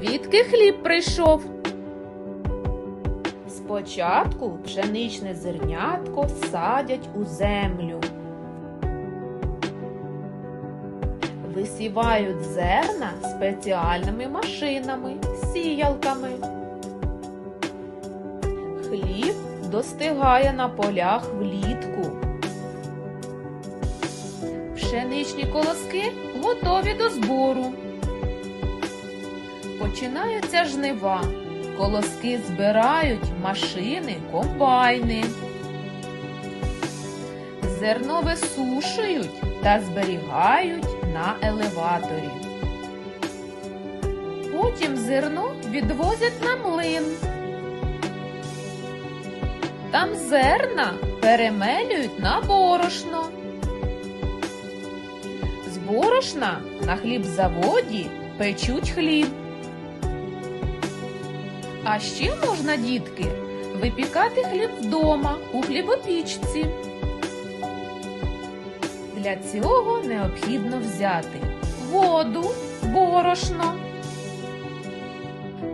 Звідки хліб прийшов? Спочатку пшеничне зернятко садять у землю. Висівають зерна спеціальними машинами, сіялками. Хліб достигає на полях влітку. Пшеничні колоски готові до збору. Починаються жнива. Колоски збирають машини, комбайни. Зерно висушують та зберігають на елеваторі. Потім зерно відвозять на млин. Там зерна перемелюють на борошно. З борошна на хлібзаводі печуть хліб. А ще можна, дітки, випікати хліб вдома у хлібопічці. Для цього необхідно взяти воду, борошно.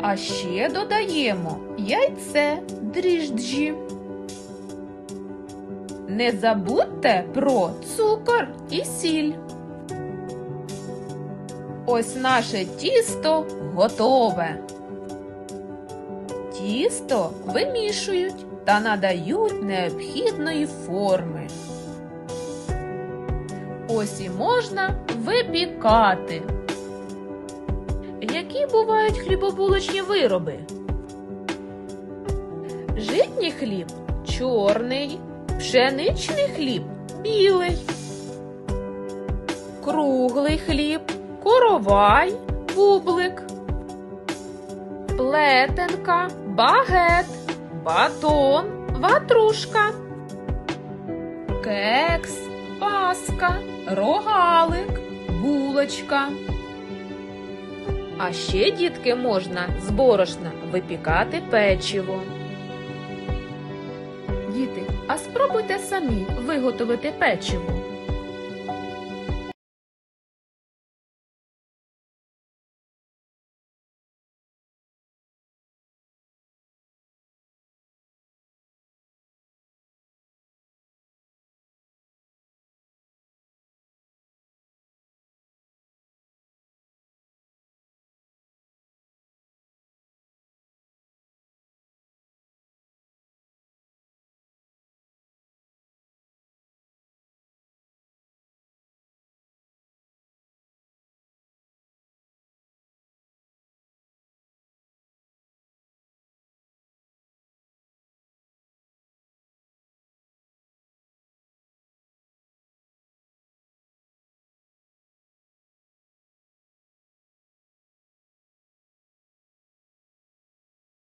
А ще додаємо яйце, дріжджі. Не забудьте про цукор і сіль. Ось наше тісто готове. Тісто вимішують та надають необхідної форми. Ось і можна випікати. Які бувають хлібобулочні вироби? Житній хліб чорний, пшеничний хліб білий, круглий хліб, коровай, бублик, плетенка, багет, батон, ватрушка, кекс, паска, рогалик, булочка. А ще, дітки, можна з борошна випікати печиво. Діти, а спробуйте самі виготовити печиво.